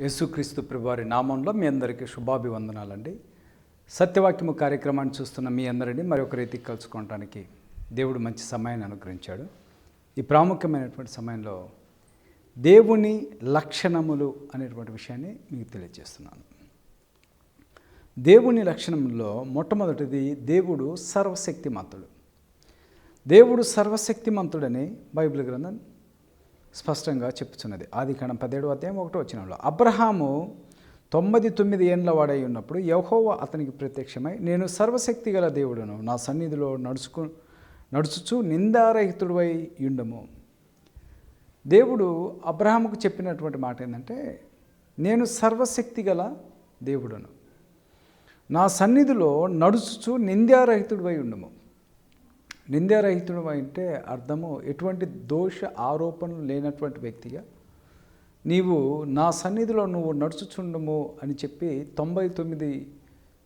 యేసుక్రీస్తు ప్రభువారి నామంలో మీ అందరికీ శుభాభివందనాలండి. సత్యవాక్యము కార్యక్రమాన్ని చూస్తున్న మీ అందరినీ మరొక రీతికి కలుసుకోవడానికి దేవుడు మంచి సమయాన్ని అనుగ్రహించాడు. ఈ ప్రాముఖ్యమైనటువంటి సమయంలో దేవుని లక్షణములు అనేటువంటి విషయాన్ని మీకు తెలియజేస్తున్నాను. దేవుని లక్షణంలో మొట్టమొదటిది దేవుడు సర్వశక్తిమంతుడు. దేవుడు సర్వశక్తిమంతుడని బైబిల్ గ్రంథం స్పష్టంగా చెప్తున్నది ఆది కాండం పదిహేడు అధ్యాయం ఒకటో వచ్చినంలో అబ్రహాము తొమ్మిది తొమ్మిది ఏండ్ల వాడై ఉన్నప్పుడు యహోవ అతనికి ప్రత్యక్షమై నేను సర్వశక్తి గల దేవుడును నా సన్నిధిలో నడుచుకు నడుచుచు నిందారహితుడివై ఉండము దేవుడు అబ్రహాముకు చెప్పినటువంటి మాట ఏంటంటే నేను సర్వశక్తి గల దేవుడును నా సన్నిధిలో నడుచుచు నిందారహితుడివై ఉండము నిందారహితుడు అంటే అర్థము ఎటువంటి దోష ఆరోపణలు లేనటువంటి వ్యక్తిగా నీవు నా సన్నిధిలో నువ్వు నడుచుచుండము అని చెప్పి తొంభై తొమ్మిది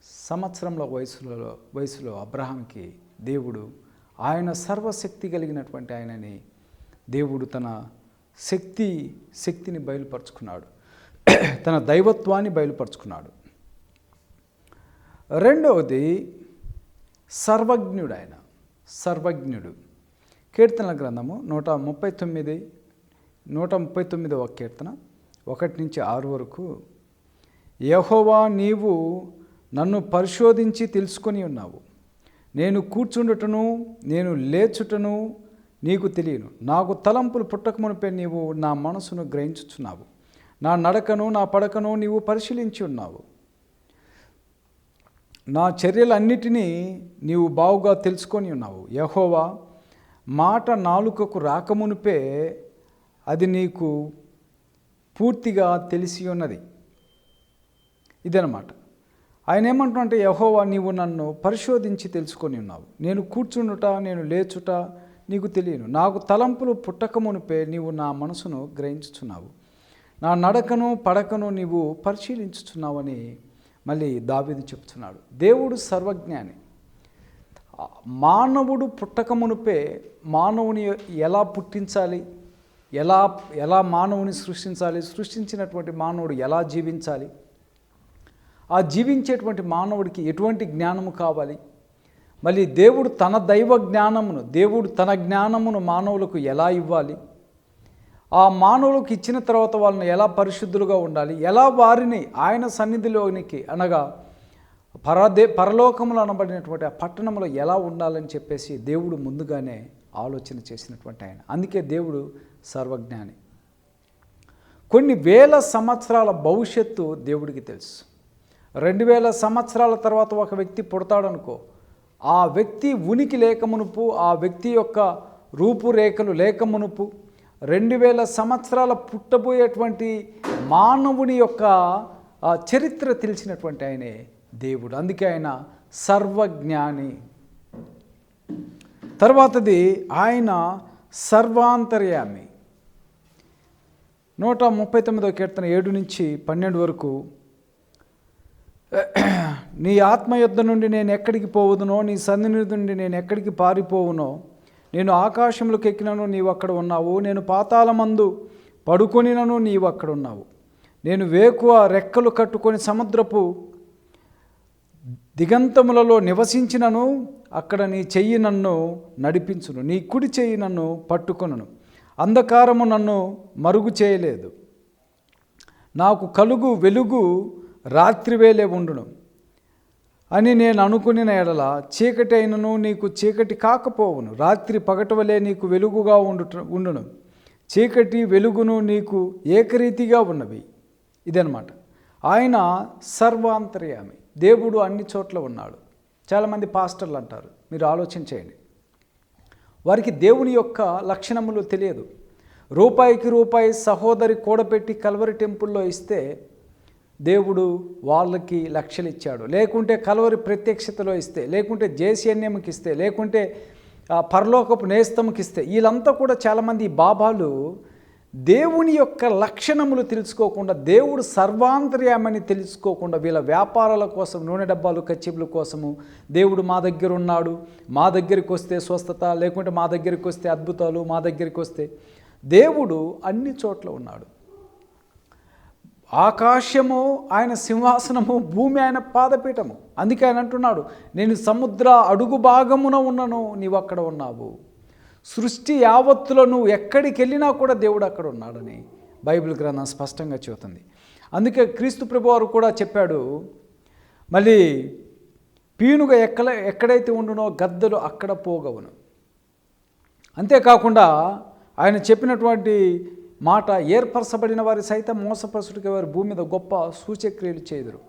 సంవత్సరంలో వయసులో వయసులో అబ్రహాంకి దేవుడు ఆయన సర్వశక్తి కలిగినటువంటి ఆయనని దేవుడు తన శక్తి శక్తిని బయలుపరుచుకున్నాడు. తన దైవత్వాన్ని బయలుపరుచుకున్నాడు. రెండవది సర్వజ్ఞుడు ఆయన సర్వజ్ఞుడు. కీర్తనల గ్రంథము నూట ముప్పై తొమ్మిది నూట ముప్పై తొమ్మిదవ కీర్తన ఒకటి నుంచి ఆరు వరకు. యహోవా నీవు నన్ను పరిశోధించి తెలుసుకొని ఉన్నావు. నేను కూర్చుండుటను నేను లేచుటను నీకు తెలియను. నాకు తలంపులు పుట్టకమునిపై నీవు నా మనసును గ్రహించుచున్నావు. నా నడకను నా పడకను నీవు పరిశీలించి ఉన్నావు. నా చర్యలన్నిటినీ నీవు బావుగా తెలుసుకొని ఉన్నావు. యహోవా మాట నాలుకకు రాకమునిపే అది నీకు పూర్తిగా తెలిసి ఉన్నది. ఇదనమాట ఆయన ఏమంటుంటే యహోవా నీవు నన్ను పరిశోధించి తెలుసుకొని ఉన్నావు. నేను కూర్చుండుట నేను లేచుట నీకు తెలియను. నాకు తలంపులు పుట్టకమునిపే నీవు నా మనసును గ్రహించుచున్నావు. నా నడకను పడకను నీవు పరిశీలించుచున్నావని మళ్ళీ దావీదు చెప్తున్నాడు. దేవుడు సర్వజ్ఞాని. మానవుడు పుట్టకమునుపే మానవుని ఎలా పుట్టించాలి? ఎలా ఎలా మానవుని సృష్టించాలి? సృష్టించినటువంటి మానవుడు ఎలా జీవించాలి? ఆ జీవించేటువంటి మానవుడికి ఎటువంటి జ్ఞానము కావాలి? మళ్ళీ దేవుడు తన దైవ జ్ఞానమును దేవుడు తన జ్ఞానమును మానవులకు ఎలా ఇవ్వాలి? ఆ మానవులకు ఇచ్చిన తర్వాత వాళ్ళని ఎలా పరిశుద్ధులుగా ఉండాలి? ఎలా వారిని ఆయన సన్నిధిలోనికి అనగా పరదే పరలోకములు అనబడినటువంటి ఆ పట్టణంలో ఎలా ఉండాలని చెప్పేసి దేవుడు ముందుగానే ఆలోచన చేసినటువంటి ఆయన. అందుకే దేవుడు సర్వజ్ఞాని. కొన్ని వేల సంవత్సరాల భవిష్యత్తు దేవుడికి తెలుసు. రెండు వేల సంవత్సరాల తర్వాత ఒక వ్యక్తి పుడతాడనుకో ఆ వ్యక్తి ఉనికి లేకమునుపు ఆ వ్యక్తి యొక్క రూపురేఖలు లేకమునుపు రెండు వేల సంవత్సరాల పుట్టబోయేటువంటి మానవుని యొక్క చరిత్ర తెలిసినటువంటి ఆయనే దేవుడు. అందుకే ఆయన సర్వజ్ఞాని. తర్వాతది ఆయన సర్వాంతర్యామి. నూట ముప్పై తొమ్మిదో కీర్తన ఏడు నుంచి పన్నెండు వరకు నీ ఆత్మయుద్ధ నుండి నేను ఎక్కడికి పోవుదునో నీ సన్నిధి నుండి నేను ఎక్కడికి పారిపోవునో నేను ఆకాశంలోకి ఎక్కినను నీవు అక్కడ ఉన్నావు. నేను పాతాళమందు పడుకొనినను నీవు అక్కడ ఉన్నావు. నేను వేకువ రెక్కలు కట్టుకొని సముద్రపు దిగంతములలో నివసించినను అక్కడ నీ చెయ్యి నన్ను నడిపించును. నీ కుడి చెయ్యి నన్ను పట్టుకొనను. అంధకారము నన్ను మరుగు చేయలేదు. నాకు కలుగు వెలుగు రాత్రివేలే ఉండును. అని నేను అనుకునిన ఎడల చీకటి అయినను నీకు చీకటి కాకపోవును. రాత్రి పగటవలే నీకు వెలుగుగా ఉండుట ఉండును. చీకటి వెలుగును నీకు ఏకరీతిగా ఉన్నవి. ఇదనమాట ఆయన సర్వాంతర్యామి. దేవుడు అన్ని చోట్ల ఉన్నాడు. చాలామంది పాస్టర్లు అంటారు. మీరు ఆలోచన చేయండి వారికి దేవుని యొక్క లక్షణములు తెలియదు. రూపాయికి రూపాయి సహోదరి కూడబెట్టి కల్వరి టెంపుల్లో ఇస్తే దేవుడు వాళ్ళకి లక్షలు ఇచ్చాడు. లేకుంటే కలవరి ప్రత్యక్షతలో ఇస్తే లేకుంటే జేసీఎన్ఎంకి ఇస్తే లేకుంటే పరలోకపు నేస్తంకి ఇస్తే వీళ్ళంతా కూడా చాలామంది బాబాలు దేవుని యొక్క లక్షణములు తెలుసుకోకుండా దేవుడు సర్వాంతర్యామని తెలుసుకోకుండా వీళ్ళ వ్యాపారాల కోసం నూనె డబ్బాలు కచ్చిపుల కోసము దేవుడు మా దగ్గర ఉన్నాడు. మా దగ్గరికి వస్తే స్వస్థత లేకుంటే మా దగ్గరికి వస్తే అద్భుతాలు మా దగ్గరికి వస్తే దేవుడు అన్ని చోట్ల ఉన్నాడు. ఆకాశము ఆయన సింహాసనము భూమి ఆయన పాదపీఠము. అందుకే ఆయన అంటున్నాడు నేను సముద్ర అడుగు భాగమున ఉన్నను నీవు అక్కడ ఉన్నావు. సృష్టి యావత్తులో నువ్వు ఎక్కడికి వెళ్ళినా కూడా దేవుడు అక్కడ ఉన్నాడని బైబిల్ గ్రంథం స్పష్టంగా చెబుతుంది. అందుకే క్రీస్తు ప్రభువారు కూడా చెప్పాడు మళ్ళీ పీనుగ ఎక్కడ ఎక్కడైతే ఉండునో గద్దలు అక్కడ పోగవును. అంతేకాకుండా ఆయన చెప్పినటువంటి మాట ఏర్పరచబడిన వారి సైతం మోసపరచుడికి వారి భూమి మీద గొప్ప సూచక్రియలు చేయుదురు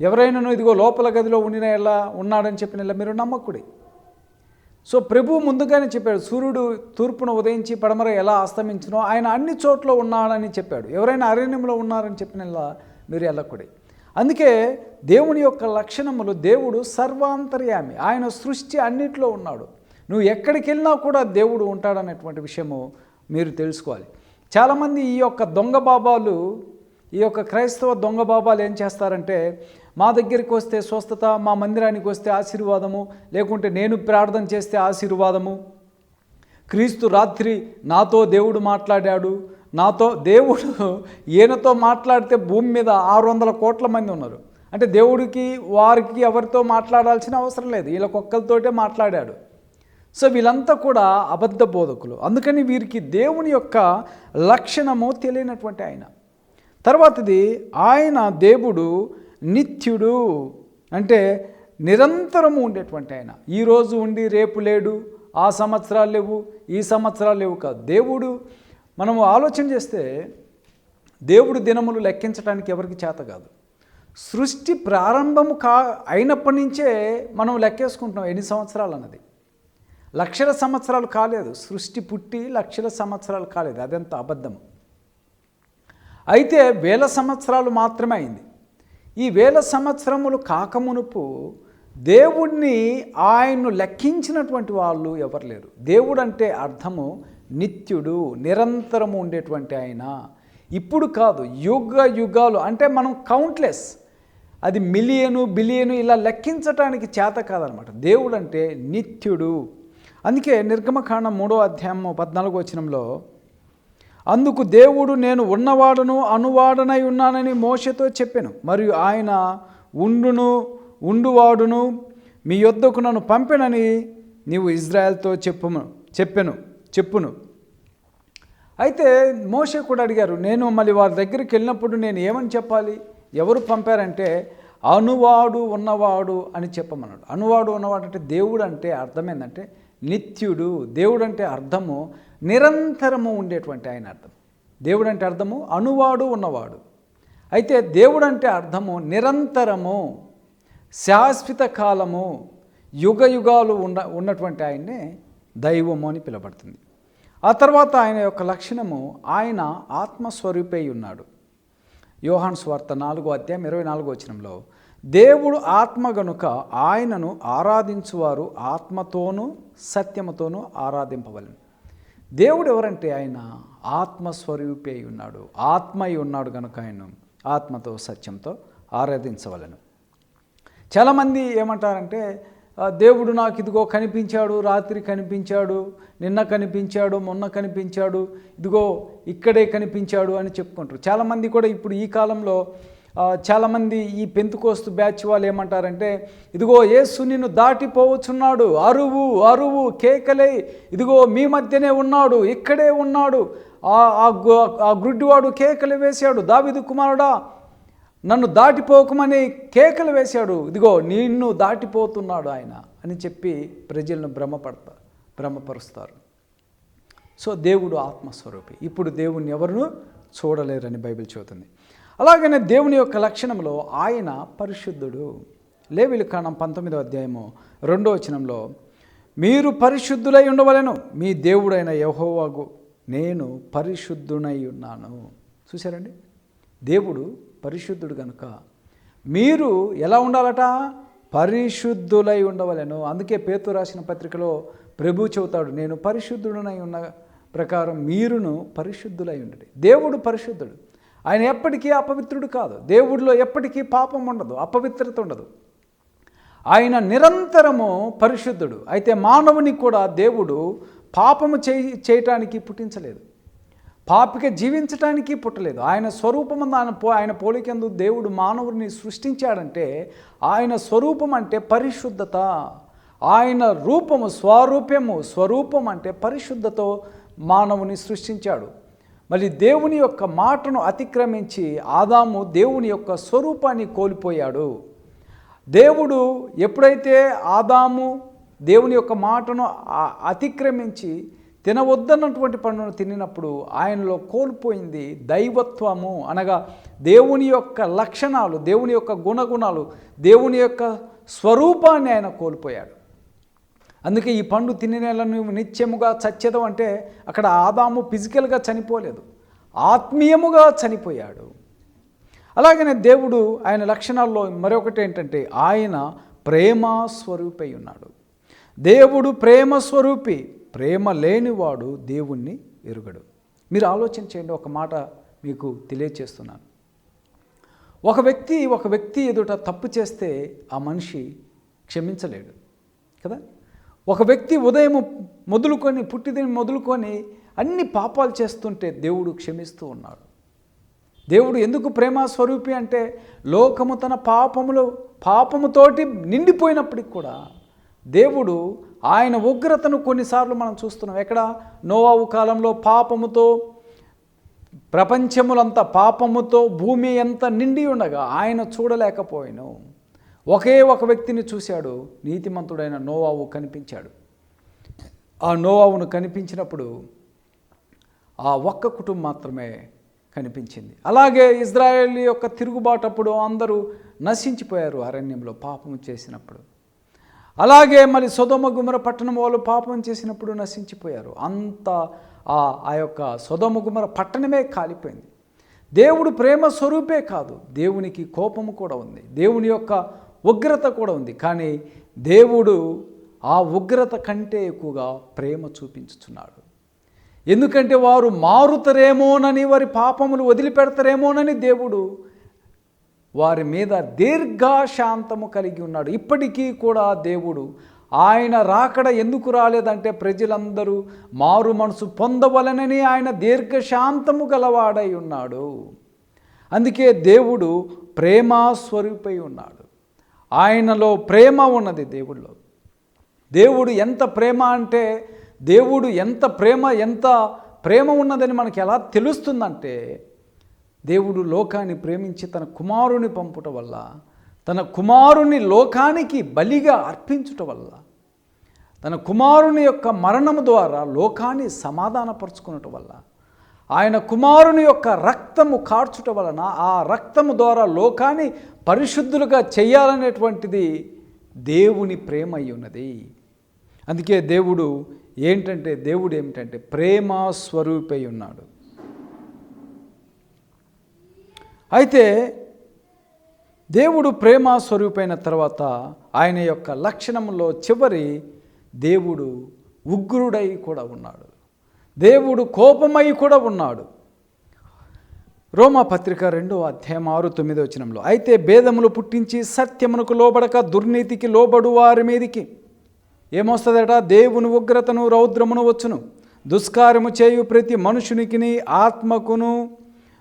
ఎవరైనాను ఇదిగో లోపల గదిలో ఉండిన ఎలా ఉన్నాడని చెప్పిన ఇలా మీరు నమ్మకుడి. సో ప్రభు ముందుగానే చెప్పాడు సూర్యుడు తూర్పున ఉదయించి పడమర ఎలా అస్తమించినో ఆయన అన్ని చోట్ల ఉన్నాడని చెప్పాడు. ఎవరైనా అరణ్యంలో ఉన్నారని చెప్పిన ఇలా మీరు ఎల్లకుడి అందుకే దేవుని యొక్క లక్షణములు దేవుడు సర్వాంతర్యామి. ఆయన సృష్టి అన్నిట్లో ఉన్నాడు. నువ్వు ఎక్కడికి వెళ్ళినా కూడా దేవుడు ఉంటాడనేటువంటి విషయము మీరు తెలుసుకోవాలి. చాలామంది ఈ యొక్క దొంగ బాబాలు ఈ యొక్క క్రైస్తవ దొంగ బాబాలు ఏం చేస్తారంటే మా దగ్గరికి వస్తే స్వస్థత మా మందిరానికి వస్తే ఆశీర్వాదము లేకుంటే నేను ప్రార్థన చేస్తే ఆశీర్వాదము. క్రీస్తు రాత్రి నాతో దేవుడు మాట్లాడాడు. నాతో దేవుడు ఈయనతో మాట్లాడితే భూమి మీద ఆరు వందల కోట్ల మంది ఉన్నారు. అంటే దేవుడికి వారికి ఎవరితో మాట్లాడాల్సిన అవసరం లేదు. వీళ్ళకొక్కరితోటే మాట్లాడాడు. సో వీళ్ళంతా కూడా అబద్ధ బోధకులు. అందుకని వీరికి దేవుని యొక్క లక్షణము తెలియనటువంటి ఆయన. తర్వాతది ఆయన దేవుడు నిత్యుడు అంటే నిరంతరము ఉండేటువంటి ఆయన. ఈరోజు ఉండి రేపు లేడు ఆ సంవత్సరాలు లేవు ఈ సంవత్సరాలు లేవు కాదు. దేవుడు మనము ఆలోచన చేస్తే దేవుడు దినములు లెక్కించడానికి ఎవరికి చేత కాదు. సృష్టి ప్రారంభము కా అయినప్పటి నుంచే మనం లెక్కేసుకుంటున్నాం ఎన్ని సంవత్సరాలు అన్నది. లక్షల సంవత్సరాలు కాలేదు. సృష్టి పుట్టి లక్షల సంవత్సరాలు కాలేదు. అదంత అబద్ధం. అయితే వేల సంవత్సరాలు మాత్రమే అయింది. ఈ వేల సంవత్సరములు కాకమునుపు దేవుణ్ణి ఆయన్ను లెక్కించినటువంటి వాళ్ళు ఎవరు లేరు. దేవుడు అంటే అర్థము నిత్యుడు నిరంతరము ఉండేటువంటి ఆయన. ఇప్పుడు కాదు యుగ యుగాలు అంటే మనం కౌంట్లెస్ అది మిలియను బిలియను ఇలా లెక్కించటానికి చేత కాదనమాట. దేవుడు అంటే నిత్యుడు. అందుకే నిర్గమకాండం మూడో అధ్యాయం పద్నాలుగో వచనంలో అందుకు దేవుడు నేను ఉన్నవాడను అనువాడనై ఉన్నానని మోషతో చెప్పాను. మరియు ఆయన ఉండును ఉండువాడును మీ యొద్దకు నన్ను పంపెనని నీవు ఇజ్రాయెల్తో చెప్పును చెప్పెను చెప్పును. అయితే మోషే కూడా అడిగారు నేను మళ్ళీ వారి దగ్గరికి వెళ్ళినప్పుడు నేను ఏమని చెప్పాలి? ఎవరు పంపారంటే అనువాడు ఉన్నవాడు అని చెప్పమన్నాడు. అనువాడు ఉన్నవాడు అంటే దేవుడు అంటే అర్థమైందంటే నిత్యుడు దేవుడు అంటే అర్థము నిరంతరము ఉండేటువంటి ఆయన అర్థం. దేవుడు అంటే అర్థము అనువాడు ఉన్నవాడు. అయితే దేవుడు అంటే అర్థము నిరంతరము శాశ్వత కాలము యుగ యుగాలు ఉన్న ఉన్నటువంటి ఆయన్నే దైవము అని పిలబడుతుంది ఆ తర్వాత ఆయన యొక్క లక్షణము ఆయన ఆత్మస్వరూపై ఉన్నాడు. యోహాన్ స్వార్త నాలుగో అధ్యాయం ఇరవై నాలుగో వచనంలో దేవుడు ఆత్మ గనుక ఆయనను ఆరాధించువారు ఆత్మతోనూ సత్యముతోనూ ఆరాధింపవలను. దేవుడు ఎవరంటే ఆయన? ఆత్మస్వరూపి అయి ఉన్నాడు. ఆత్మ అయి ఉన్నాడు కనుక ఆయన ఆత్మతో సత్యంతో ఆరాధించవలను. చాలామంది ఏమంటారంటే దేవుడు నాకు ఇదిగో కనిపించాడు రాత్రి కనిపించాడు నిన్న కనిపించాడు మొన్న కనిపించాడు ఇదిగో ఇక్కడే కనిపించాడు అని చెప్పుకుంటారు. చాలామంది కూడా ఇప్పుడు ఈ కాలంలో చాలామంది ఈ పెంతుకోస్తు బ్యాచ్ వాళ్ళు ఏమంటారంటే ఇదిగో యేసు నిన్ను దాటిపోవచ్చున్నాడు. అరువు అరువు కేకలై ఇదిగో మీ మధ్యనే ఉన్నాడు ఇక్కడే ఉన్నాడు. ఆ గ్రుడ్డివాడు కేకలు వేశాడు. దావిదు కుమారుడా నన్ను దాటిపోకమని కేకలు వేశాడు. ఇదిగో నిన్ను దాటిపోతున్నాడు ఆయన. అని చెప్పి ప్రజలను భ్రమపడతా భ్రమపరుస్తారు. సో దేవుడు ఆత్మస్వరూపి. ఇప్పుడు దేవుణ్ణి ఎవరు చూడలేరని బైబిల్ చెబుతుంది. అలాగనే దేవుని యొక్క లక్షణంలో ఆయన పరిశుద్ధుడు. లేవిలి కాణం పంతొమ్మిదో అధ్యాయము రెండో వచనంలో మీరు పరిశుద్ధులై ఉండవలెను మీ దేవుడైన యహోవాగు నేను పరిశుద్ధునై ఉన్నాను. చూశారండి? దేవుడు పరిశుద్ధుడు కనుక మీరు ఎలా ఉండాలట? పరిశుద్ధులై ఉండవలెను. అందుకే పేతు రాసిన పత్రికలో ప్రభు చెబుతాడు నేను పరిశుద్ధుడనై ఉన్న ప్రకారం మీరును పరిశుద్ధులై ఉండండి. దేవుడు పరిశుద్ధుడు. ఆయన ఎప్పటికీ అపవిత్రుడు కాదు. దేవుడిలో ఎప్పటికీ పాపం ఉండదు అపవిత్రత ఉండదు. ఆయన నిరంతరము పరిశుద్ధుడు. అయితే మానవుని కూడా దేవుడు పాపము చేయి చేయటానికి పుట్టించలేదు. పాపిక జీవించటానికి పుట్టలేదు. ఆయన స్వరూపం ఆయన పో ఆయన పోలికెందు దేవుడు మానవుడిని సృష్టించాడంటే ఆయన స్వరూపం అంటే పరిశుద్ధత. ఆయన రూపము స్వరూపము స్వరూపం అంటే పరిశుద్ధతో మానవుని సృష్టించాడు. మరి దేవుని యొక్క మాటను అతిక్రమించి ఆదాము దేవుని యొక్క స్వరూపాన్ని కోల్పోయాడు. దేవుడు ఎప్పుడైతే ఆదాము దేవుని యొక్క మాటను అతిక్రమించి తినవద్దన్నటువంటి పండును తినినప్పుడు ఆయనలో కోల్పోయింది దైవత్వము. అనగా దేవుని యొక్క లక్షణాలు దేవుని యొక్క గుణగుణాలు దేవుని యొక్క స్వరూపాన్ని ఆయన కోల్పోయాడు. అందుకే ఈ పండు తినేలను నిత్యముగా చచ్చేదం అంటే అక్కడ ఆదాము ఫిజికల్గా చనిపోలేదు ఆత్మీయముగా చనిపోయాడు. అలాగనే దేవుడు ఆయన లక్షణాల్లో మరొకటి ఏంటంటే ఆయన ప్రేమ స్వరూపై ఉన్నాడు. దేవుడు ప్రేమ స్వరూపి ప్రేమ లేనివాడు దేవుణ్ణి ఎరుగడు. మీరు ఆలోచన చేయండి ఒక మాట మీకు తెలియచేస్తున్నాను. ఒక వ్యక్తి ఒక వ్యక్తి ఎదుట తప్పు చేస్తే ఆ మనిషి క్షమించలేడు కదా? ఒక వ్యక్తి ఉదయం మొదలుకొని పుట్టిదని మొదలుకొని అన్ని పాపాలు చేస్తుంటే దేవుడు క్షమిస్తూ ఉన్నాడు. దేవుడు ఎందుకు ప్రేమ స్వరూపి అంటే లోకము తన పాపములు పాపముతోటి నిండిపోయినప్పటికి కూడా దేవుడు ఆయన ఉగ్రతను కొన్నిసార్లు మనం చూస్తున్నాం. ఎక్కడ? నోవావు కాలంలో పాపముతో ప్రపంచములంతా పాపముతో భూమి ఎంత నిండి ఉండగా ఆయన చూడలేకపోయాను. ఒకే ఒక వ్యక్తిని చూశాడు నీతిమంతుడైన నోవావు కనిపించాడు. ఆ నోవావును కనిపించినప్పుడు ఆ ఒక్క కుటుంబం మాత్రమే కనిపించింది. అలాగే ఇజ్రాయేల్ యొక్క తిరుగుబాటప్పుడు అందరూ నశించిపోయారు అరణ్యంలో పాపం చేసినప్పుడు. అలాగే మరి సొదమ గుమర పట్టణం వాళ్ళు పాపం చేసినప్పుడు నశించిపోయారు. అంత ఆ ఆ యొక్క సొదమ గుమర పట్టణమే కాలిపోయింది. దేవుడు ప్రేమ స్వరూపే కాదు. దేవునికి కోపము కూడా ఉంది. దేవుని యొక్క ఉగ్రత కూడా ఉంది. కానీ దేవుడు ఆ ఉగ్రత కంటే ఎక్కువగా ప్రేమ చూపించుచున్నాడు. ఎందుకంటే వారు మారుతారేమోనని వారి పాపములు వదిలిపెడతారేమోనని దేవుడు వారి మీద దీర్ఘశాంతము కలిగి ఉన్నాడు. ఇప్పటికీ కూడా దేవుడు ఆయన రాకడ ఎందుకు రాలేదంటే ప్రజలందరూ మారు మనసు పొందవలనని ఆయన దీర్ఘశాంతము గలవాడై ఉన్నాడు. అందుకే దేవుడు ప్రేమాస్వరూపై ఉన్నాడు. ఆయనలో ప్రేమ ఉన్నది దేవుడిలో. దేవుడు ఎంత ప్రేమ అంటే దేవుడు ఎంత ప్రేమ ఎంత ప్రేమ ఉన్నదని మనకి ఎలా తెలుస్తుందంటే దేవుడు లోకాన్ని ప్రేమించి తన కుమారుని పంపుట వల్ల తన కుమారుని లోకానికి బలిగా అర్పించుట వల్ల తన కుమారుని యొక్క మరణము ద్వారా లోకాన్ని సమాధానపరుచుకున్నట వల్ల ఆయన కుమారుని యొక్క రక్తము కార్చుట వలన ఆ రక్తము ద్వారా లోకాన్ని పరిశుద్ధులుగా చేయాలనేటువంటిది దేవుని ప్రేమ అయి ఉన్నది. అందుకే దేవుడు ఏంటంటే దేవుడు ఏమిటంటే ప్రేమ స్వరూపై ఉన్నాడు. అయితే దేవుడు ప్రేమ స్వరూపైన తర్వాత ఆయన యొక్క లక్షణంలో చివరి దేవుడు ఉగ్రుడై కూడా ఉన్నాడు. దేవుడు కోపమై కూడా ఉన్నాడు. రోమా పత్రిక రెండో అధ్యాయం ఆరు తొమ్మిదో వచనంలో అయితే భేదములు పుట్టించి సత్యమునకు లోబడక దుర్నీతికి లోబడు వారి మీదికి. ఏమొస్తుందట? దేవుని ఉగ్రతను రౌద్రమును వచ్చును. దుష్కార్యము చేయు ప్రతి మనుషునికిని ఆత్మకును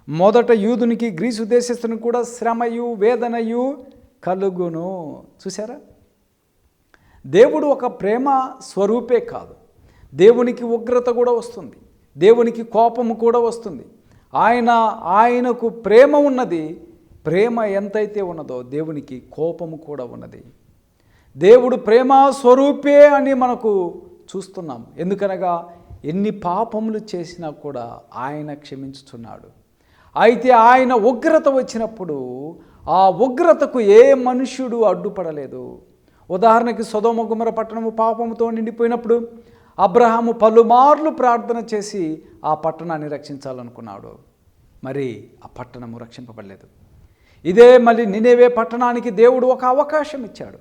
మొదట యూదునికి గ్రీసు దేశస్థునికి కూడా శ్రమయు వేదనయు కలుగును. చూసారా దేవుడు ఒక ప్రేమ స్వరూపే కాదు. దేవునికి ఉగ్రత కూడా వస్తుంది. దేవునికి కోపము కూడా వస్తుంది. ఆయన ఆయనకు ప్రేమ ఉన్నది. ప్రేమ ఎంతైతే ఉన్నదో దేవునికి కోపము కూడా ఉన్నది. దేవుడు ప్రేమ స్వరూపే అని మనకు చూస్తున్నాం. ఎందుకనగా ఎన్ని పాపములు చేసినా కూడా ఆయన క్షమించుతున్నాడు. అయితే ఆయన ఉగ్రత వచ్చినప్పుడు ఆ ఉగ్రతకు ఏ మనుష్యుడు అడ్డుపడలేదు. ఉదాహరణకి సొదోమ గుమర పట్టణము పాపముతో నిండిపోయినప్పుడు అబ్రహాము పలుమార్లు ప్రార్థన చేసి ఆ పట్టణాన్ని రక్షించాలనుకున్నాడు. మరి ఆ పట్టణము రక్షింపబడలేదు. ఇదే మళ్ళీ నినేవే పట్టణానికి దేవుడు ఒక అవకాశం ఇచ్చాడు.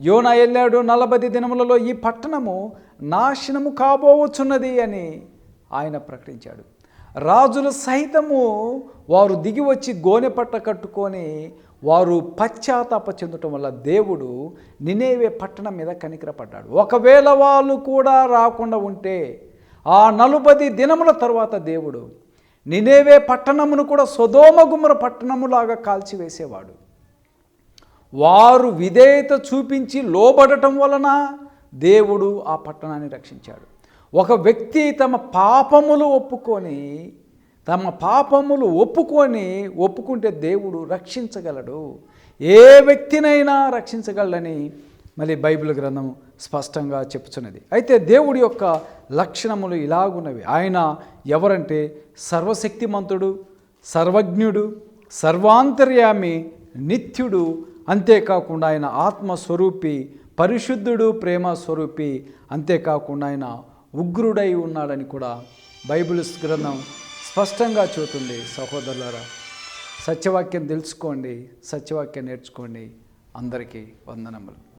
యోన వెళ్ళాడు నలభై దినములలో ఈ పట్టణము నాశనము కాబోవచ్చున్నది అని ఆయన ప్రకటించాడు. రాజులు సైతము వారు దిగి వచ్చి గోనె పట్ట కట్టుకొని వారు పశ్చాత్తాప చెందటం వల్ల దేవుడు నినేవే పట్టణం మీద కనికరపడ్డాడు. ఒకవేళ వాళ్ళు కూడా రాకుండా ఉంటే ఆ నలుబది దినముల తర్వాత దేవుడు నినేవే పట్టణమును కూడా సొదోమ గుమ్మర పట్టణములాగా కాల్చివేసేవాడు. వారు విధేయత చూపించి లోబడటం వలన దేవుడు ఆ పట్టణాన్ని రక్షించాడు. ఒక వ్యక్తి తమ పాపములు ఒప్పుకొని తమ పాపములు ఒప్పుకొని ఒప్పుకుంటే దేవుడు రక్షించగలడు. ఏ వ్యక్తినైనా రక్షించగలడని మళ్ళీ బైబిల్ గ్రంథం స్పష్టంగా చెప్పుచున్నది. అయితే దేవుడి యొక్క లక్షణములు ఇలాగున్నవి. ఆయన ఎవరంటే సర్వశక్తిమంతుడు సర్వజ్ఞుడు సర్వాంతర్యామి నిత్యుడు అంతేకాకుండా ఆయన ఆత్మస్వరూపి పరిశుద్ధుడు ప్రేమ స్వరూపి అంతేకాకుండా ఆయన ఉగ్రుడై ఉన్నాడని కూడా బైబిల్ గ్రంథం స్పష్టంగా చూతుంది సహోదరులారా. సత్యవాక్యం తెలుసుకోండి సత్యవాక్యం నేర్చుకోండి. అందరికీ వందనములు.